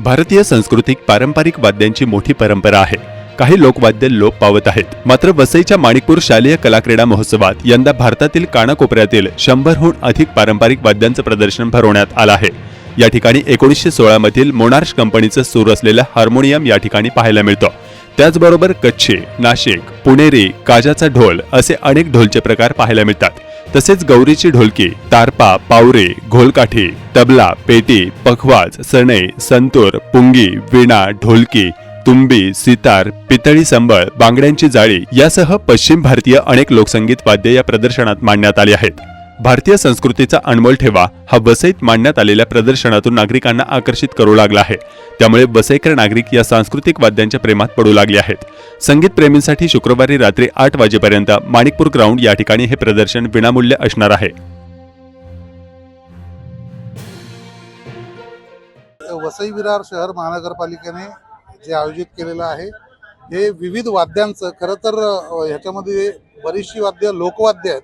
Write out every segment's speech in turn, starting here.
भारतीय संस्कृतीत पारंपरिक वाद्यांची मोठी परंपरा आहे. काही लोकवाद्य लोप पावत आहेत. मात्र वसईच्या माणिकपूर शालेय कलाक्रीडा महोत्सवात यंदा भारतातील कानाकोपऱ्यातील शंभरहून अधिक पारंपरिक वाद्यांचं प्रदर्शन भरवण्यात आलं आहे. या ठिकाणी एकोणीसशे सोळा मधील मोनार्श कंपनीचं सूर असलेलं हार्मोनियम या ठिकाणी पाहायला मिळतं. त्याचबरोबर कच्छी नाशिक पुणेरी काजाचा ढोल असे अनेक ढोलचे प्रकार पाहायला मिळतात. तसेच गौरीची ढोलकी तारपा पावरे घोलकाठी तबला पेटी पखवाज सणे संतूर पुंगी विणा ढोलकी तुंबी सितार पितळी संबळ बांगड्यांची जाळी यासह पश्चिम भारतीय अनेक लोकसंगीत वाद्य या प्रदर्शनात मांडण्यात आली आहेत. भारतीय संस्कृतीचा अनमोल ठेवा. हा वसईत मांडण्यात आलेल्या प्रदर्शनातून नागरिकांना आकर्षित करू लागला आहे. त्यामुळे वसईकर नागरिक या सांस्कृतिक वाद्यांच्या प्रेमात पडू लागले आहेत. संगीत प्रेमींसाठी शुक्रवारी रात्री आठ वाजेपर्यंत माणिकपूर ग्राउंड या ठिकाणी हे प्रदर्शन विनामूल्य असणार आहे. वसई विरार शहर महानगरपालिकेने जे आयोजित केलेलं आहे हे विविध वाद्यांचं खरं तर ह्याच्यामध्ये बरीचशी वाद्य लोकवाद्य आहेत.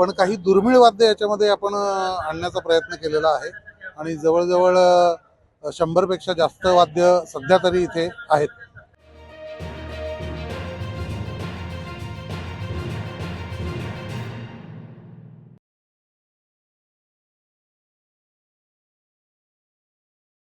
पण काही दुर्मिळ वाद्य याच्यामध्ये आपण आणण्याचा प्रयत्न केलेला आहे. आणि जवळजवळ शंभरपेक्षा जास्त वाद्य सध्या तरी इथे आहेत.